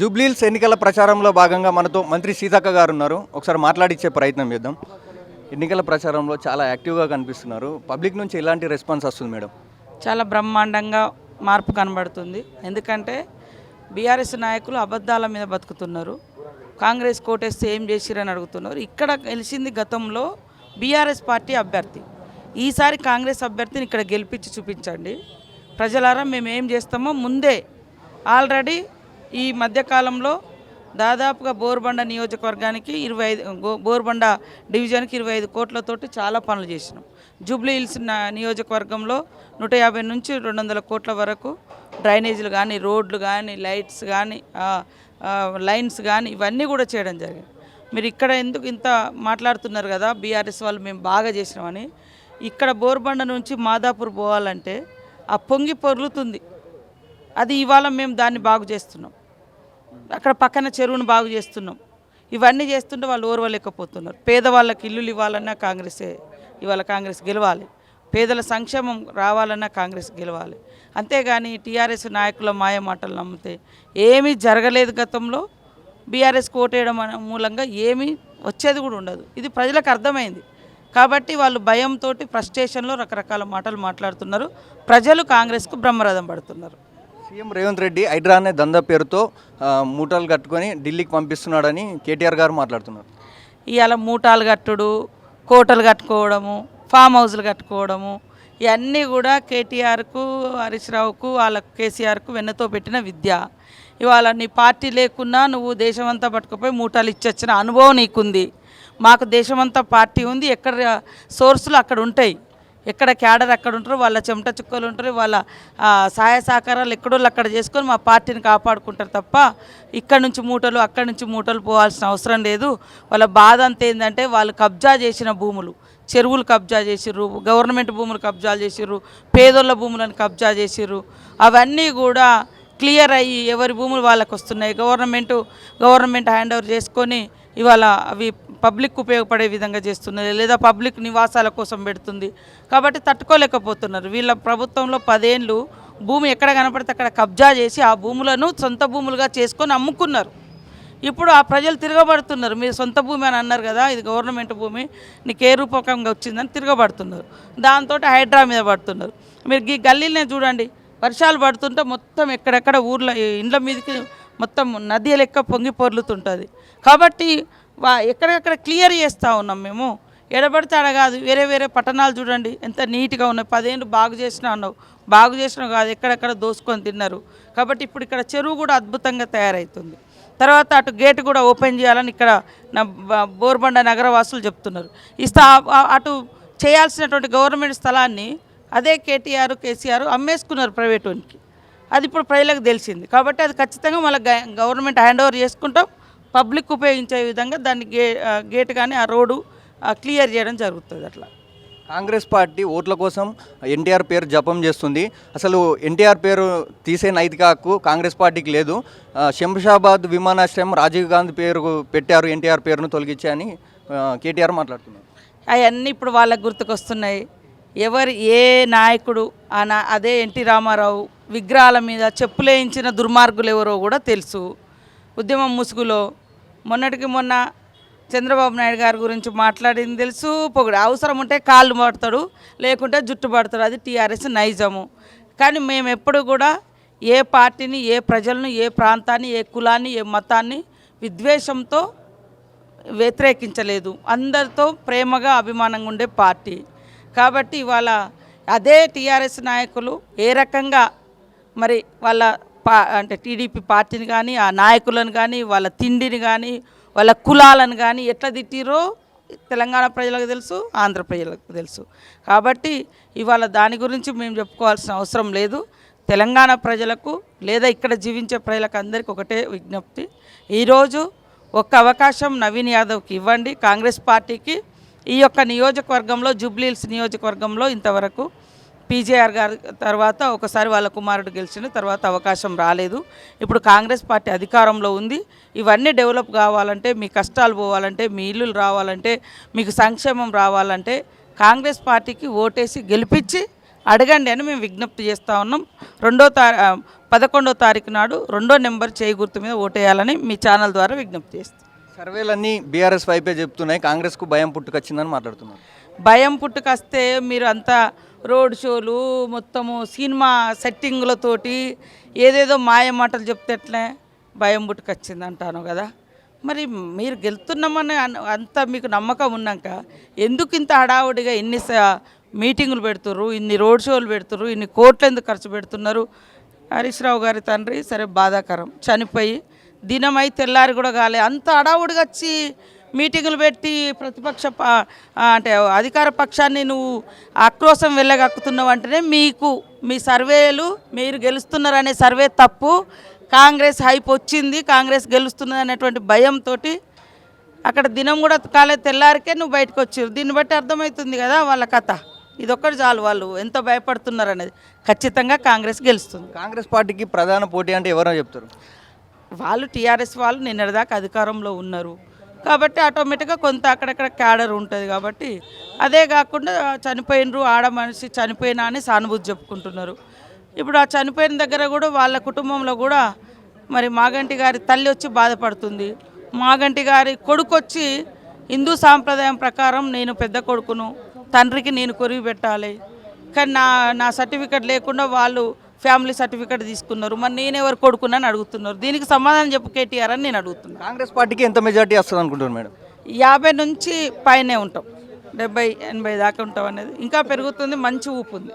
జూబ్లీల్స్ ఎన్నికల ప్రచారంలో భాగంగా మనతో మంత్రి సీతక్క గారు ఉన్నారు ఒకసారి మాట్లాడిచ్చే ప్రయత్నం చేద్దాం. ఎన్నికల ప్రచారంలో చాలా యాక్టివ్గా కనిపిస్తున్నారు. పబ్లిక్ నుంచి ఎలాంటి రెస్పాన్స్ వస్తుంది మేడం? చాలా బ్రహ్మాండంగా మార్పు కనబడుతుంది. ఎందుకంటే బీఆర్ఎస్ నాయకులు అబద్ధాల మీద బతుకుతున్నారు. కాంగ్రెస్ కోటేస్తే ఏం చేసిరని అడుగుతున్నారు. ఇక్కడ గెలిచింది గతంలో బీఆర్ఎస్ పార్టీ అభ్యర్థి. ఈసారి కాంగ్రెస్ అభ్యర్థిని ఇక్కడ గెలిపించి చూపించండి. ప్రజలారా మేము ఏం చేస్తామో ముందే ఆల్రెడీ ఈ మధ్యకాలంలో దాదాపుగా బోర్బండ నియోజకవర్గానికి ఇరవై ఐదు బోర్బండ డివిజన్కి ఇరవై ఐదు కోట్లతోటి చాలా పనులు చేసినాం. జూబ్లీ హిల్స్ నియోజకవర్గంలో నూట యాభై నుంచి రెండు వందల కోట్ల వరకు డ్రైనేజీలు కానీ రోడ్లు కానీ లైట్స్ కానీ లైన్స్ కానీ ఇవన్నీ కూడా చేయడం జరిగింది. మీరు ఇక్కడ ఎందుకు ఇంత మాట్లాడుతున్నారు కదా బీఆర్ఎస్ వాళ్ళు మేము బాగా చేసినామని. ఇక్కడ బోర్బండ నుంచి మాదాపూర్ పోవాలంటే ఆ పొంగి పొర్లుతుంది. అది ఇవాళ మేము దాన్ని బాగు చేస్తున్నాం. అక్కడ పక్కన చెరువును బాగు చేస్తున్నాం. ఇవన్నీ చేస్తుంటే వాళ్ళు ఓర్వలేకపోతున్నారు. పేదవాళ్ళకి ఇల్లులు ఇవ్వాలన్నా కాంగ్రెసే ఇవాళ కాంగ్రెస్ గెలవాలి. పేదల సంక్షేమం రావాలన్నా కాంగ్రెస్ గెలవాలి. అంతేగాని టీఆర్ఎస్ నాయకుల మాయ మాటలు నమ్మితే ఏమీ జరగలేదు గతంలో. బీఆర్ఎస్కి ఓటేయడం మూలంగా ఏమీ వచ్చేది కూడా ఉండదు. ఇది ప్రజలకు అర్థమైంది. కాబట్టి వాళ్ళు భయంతో ఫ్రస్ట్రేషన్లో రకరకాల మాటలు మాట్లాడుతున్నారు. ప్రజలు కాంగ్రెస్కు బ్రహ్మరథం పడుతున్నారు. సీఎం రేవంత్ రెడ్డి హైడ్రా అనే దందా పేరుతో మూటలు కట్టుకొని ఢిల్లీకి పంపిస్తున్నాడని కేటీఆర్ గారు మాట్లాడుతున్నారు. ఇవాళ మూటాలు కట్టుడు కోటలు కట్టుకోవడము ఫామ్ హౌస్లు కట్టుకోవడము ఇవన్నీ కూడా కేటీఆర్కు హరీష్ రావుకు వాళ్ళ కేసీఆర్కు వెన్నతో పెట్టిన విద్య. ఇవాళ నీ పార్టీ లేకున్నా నువ్వు దేశమంతా పట్టుకుపోయి మూటాలు ఇచ్చొచ్చిన అనుభవం నీకుంది. మాకు దేశమంతా పార్టీ ఉంది ఎక్కడ సోర్సులు అక్కడ ఉంటాయి. ఎక్కడ క్యాడర్ అక్కడ ఉంటారు వాళ్ళ చెమట చుక్కలు ఉంటారు వాళ్ళ సహాయ సహకారాలు ఎక్కడోళ్ళు అక్కడ చేసుకొని మా పార్టీని కాపాడుకుంటారు తప్ప ఇక్కడ నుంచి మూటలు అక్కడి నుంచి మూటలు పోవాల్సిన అవసరం లేదు. వాళ్ళ బాధ అంత ఏంటంటే వాళ్ళు కబ్జా చేసిన భూములు చెరువులు కబ్జా చేసిర్రు గవర్నమెంట్ భూములు కబ్జాలు చేసిర్రు పేదోళ్ళ భూములను కబ్జా చేసిర్రు. అవన్నీ కూడా క్లియర్ అయ్యి ఎవరి భూములు వాళ్ళకు వస్తున్నాయి గవర్నమెంట్ గవర్నమెంట్ హ్యాండ్ ఓవర్ చేసుకొని ఇవాళ అవి పబ్లిక్ ఉపయోగపడే విధంగా చేస్తున్నది లేదా పబ్లిక్ నివాసాల కోసం పెడుతుంది. కాబట్టి తట్టుకోలేకపోతున్నారు. వీళ్ళ ప్రభుత్వంలో పదేళ్ళు భూమి ఎక్కడ కనపడితే అక్కడ కబ్జా చేసి ఆ భూములను సొంత భూములుగా చేసుకొని అమ్ముకున్నారు. ఇప్పుడు ఆ ప్రజలు తిరగబడుతున్నారు. మీరు సొంత భూమి అని అన్నారు కదా ఇది గవర్నమెంట్ భూమి నీకు ఏ రూపకంగా వచ్చిందని తిరగబడుతున్నారు. దాంతో హైడ్రా మీద పడుతున్నారు. మీరు ఈ గల్లీలనే చూడండి. వర్షాలు పడుతుంటే మొత్తం ఎక్కడెక్కడ ఊర్లో ఇండ్ల మీదకి మొత్తం నది లెక్క పొంగి పొర్లుతుంటుంది. కాబట్టి వా ఎక్కడెక్కడ క్లియర్ చేస్తూ ఉన్నాం మేము. ఎడబడితే అడగాదు వేరే వేరే పట్టణాలు చూడండి. ఎంత నీట్గా ఉన్నాయి. పదేళ్ళు బాగు చేసినా అన్నావు. బాగు చేసిన కాదు ఎక్కడెక్కడ దోసుకొని తిన్నారు. కాబట్టి ఇప్పుడు ఇక్కడ చెరువు కూడా అద్భుతంగా తయారవుతుంది తర్వాత అటు గేట్ కూడా ఓపెన్ చేయాలని ఇక్కడ నా బోర్బండ నగరవాసులు చెప్తున్నారు. ఈ స్థా అటు చేయాల్సినటువంటి గవర్నమెంట్ స్థలాన్ని అదే కేటీఆర్ కేసీఆర్ అమ్మేసుకున్నారు ప్రైవేట్ వానికి. అది ఇప్పుడు ప్రజలకు తెలిసింది. కాబట్టి అది ఖచ్చితంగా మళ్ళీ గవర్నమెంట్ హ్యాండ్ ఓవర్ చేసుకుంటాం. పబ్లిక్ ఉపయోగించే విధంగా దాన్ని గే గేట్ కానీ ఆ రోడ్డు క్లియర్ చేయడం జరుగుతుంది అట్లా. కాంగ్రెస్ పార్టీ ఓట్ల కోసం ఎన్టీఆర్ పేరు జపం చేస్తుంది. అసలు ఎన్టీఆర్ పేరు తీసే నైతిక హక్కు కాంగ్రెస్ పార్టీకి లేదు. శంషాబాద్ విమానాశ్రయం రాజీవ్ గాంధీ పేరు పెట్టారు ఎన్టీఆర్ పేరును తొలగించి అని కేటీఆర్ మాట్లాడుతున్నారు. అవన్నీ ఇప్పుడు వాళ్ళకు గుర్తుకొస్తున్నాయి. ఎవరు ఏ నాయకుడు ఆ నా అదే ఎన్టీ రామారావు విగ్రహాల మీద చెప్పులేయించిన దుర్మార్గులు ఎవరో కూడా తెలుసు. ఉద్యమం ముసుగులో మొన్నటికి మొన్న చంద్రబాబు నాయుడు గారి గురించి మాట్లాడింది తెలుసు. పొగడు అవసరం ఉంటే కాళ్ళు పడతాడు లేకుంటే జుట్టు పడతాడు. అది టీఆర్ఎస్ నైజము. కానీ మేము ఎప్పుడు కూడా ఏ పార్టీని ఏ ప్రజలను ఏ ప్రాంతాన్ని ఏ కులాన్ని ఏ మతాన్ని విద్వేషంతో వ్యతిరేకించలేదు. అందరితో ప్రేమగా అభిమానంగా ఉండే పార్టీ. కాబట్టి ఇవాళ అదే టీఆర్ఎస్ నాయకులు ఏ రకంగా మరి వాళ్ళ పా అంటే టీడీపీ పార్టీని కానీ ఆ నాయకులను కానీ వాళ్ళ తిండిని కానీ వాళ్ళ కులాలను కానీ ఎట్లా తిట్టిరో తెలంగాణ ప్రజలకు తెలుసు ఆంధ్ర ప్రజలకు తెలుసు. కాబట్టి ఇవాళ దాని గురించి మేము చెప్పుకోవాల్సిన అవసరం లేదు. తెలంగాణ ప్రజలకు లేదా ఇక్కడ జీవించే ప్రజలకు అందరికీ ఒకటే విజ్ఞప్తి. ఈరోజు ఒక్క అవకాశం నవీన్ యాదవ్కి ఇవ్వండి. కాంగ్రెస్ పార్టీకి ఈ యొక్క నియోజకవర్గంలో జూబ్లీహిల్స్ నియోజకవర్గంలో ఇంతవరకు పీజేఆర్ గారి తర్వాత ఒకసారి వాళ్ళ కుమారుడు గెలిచిన తర్వాత అవకాశం రాలేదు. ఇప్పుడు కాంగ్రెస్ పార్టీ అధికారంలో ఉంది. ఇవన్నీ డెవలప్ కావాలంటే మీ కష్టాలు పోవాలంటే మీ ఇల్లులు రావాలంటే మీకు సంక్షేమం రావాలంటే కాంగ్రెస్ పార్టీకి ఓటేసి గెలిపించి అడగండి అని మేము విజ్ఞప్తి చేస్తూ ఉన్నాం. రెండో తారీ ఆ, పదకొండో తారీఖు నాడు రెండో నెంబర్ చేయి గుర్తు మీద ఓటేయాలని మీ ఛానల్ ద్వారా విజ్ఞప్తి చేస్తాం. సర్వేలన్నీ బీఆర్ఎస్ వైపే చెప్తున్నాయి. కాంగ్రెస్కు భయం పుట్టుకొచ్చిందని మాట్లాడుతున్నారు. భయం పుట్టుకొస్తే మీరు అంతా రోడ్ షోలు మొత్తము సినిమా సెట్టింగులతోటి ఏదేదో మాయ మాటలు చెప్తే ఎట్లే భయం పుట్టుకొచ్చింది అంటాను కదా. మరి మీరు గెలుతున్నామని అన్- అంత మీకు నమ్మకం ఉన్నాక ఎందుకు ఇంత హడావుడిగా ఇన్ని మీటింగులు పెడుతుర్రు ఇన్ని రోడ్ షోలు పెడుతుర్రు ఇన్ని కోట్లు ఎందుకు ఖర్చు పెడుతున్నారు? హరీష్ రావు గారి తండ్రి సరే బాధాకరం. చనిపోయి దినమై తెల్లారి కూడా కాలే. అంత హడావుడిగా వచ్చి మీటింగులు పెట్టి ప్రతిపక్ష అంటే అధికార పక్షాన్ని నువ్వు ఆక్రోశం వెళ్ళగక్కుతున్నావు అంటేనే మీకు మీ సర్వేలు మీరు గెలుస్తున్నారనే సర్వే తప్పు. కాంగ్రెస్ హైప్ వచ్చింది కాంగ్రెస్ గెలుస్తున్నది అనేటువంటి భయంతో అక్కడ దినం కూడా కాలే తెల్లారికే నువ్వు బయటకు వచ్చారు దీన్ని బట్టి అర్థమవుతుంది కదా వాళ్ళ కథ. ఇదొక్కటి చాలు వాళ్ళు ఎంత భయపడుతున్నారు అనేది ఖచ్చితంగా కాంగ్రెస్ గెలుస్తుంది. కాంగ్రెస్ పార్టీకి ప్రధాన పోటీ అంటే ఎవరో చెప్తారు? వాళ్ళు టీఆర్ఎస్ వాళ్ళు నిన్నటిదాకా అధికారంలో ఉన్నారు. కాబట్టి ఆటోమేటిక్గా కొంత అక్కడక్కడ క్యాడర్ ఉంటుంది కాబట్టి అదే కాకుండా చనిపోయినరు ఆడ మనిషి చనిపోయినా అని సానుభూతి చెప్పుకుంటున్నారు. ఇప్పుడు ఆ చనిపోయిన దగ్గర కూడా వాళ్ళ కుటుంబంలో కూడా మరి మాగంటి గారి తల్లి వచ్చి బాధపడుతుంది. మాగంటి గారి కొడుకు వచ్చి హిందూ సాంప్రదాయం ప్రకారం నేను పెద్ద కొడుకును తండ్రికి నేను కొరివి పెట్టాలి. కానీ నా నా సర్టిఫికెట్ లేకుండా వాళ్ళు ఫ్యామిలీ సర్టిఫికెట్ తీసుకున్నారు. మరి నేనెవరు కొడుకునని అడుగుతున్నారు. దీనికి సమాధానం చెప్పు కేటీఆర్ అని నేను అడుగుతున్నాను కాంగ్రెస్ పార్టీకి ఎంత మెజార్టీ వస్తుంది అనుకుంటున్నారు మేడం? యాభై నుంచి పైనే ఉంటాం. డెబ్బై ఎనభై దాకా ఉంటాం అనేది. ఇంకా పెరుగుతుంది మంచి ఊపు ఉంది.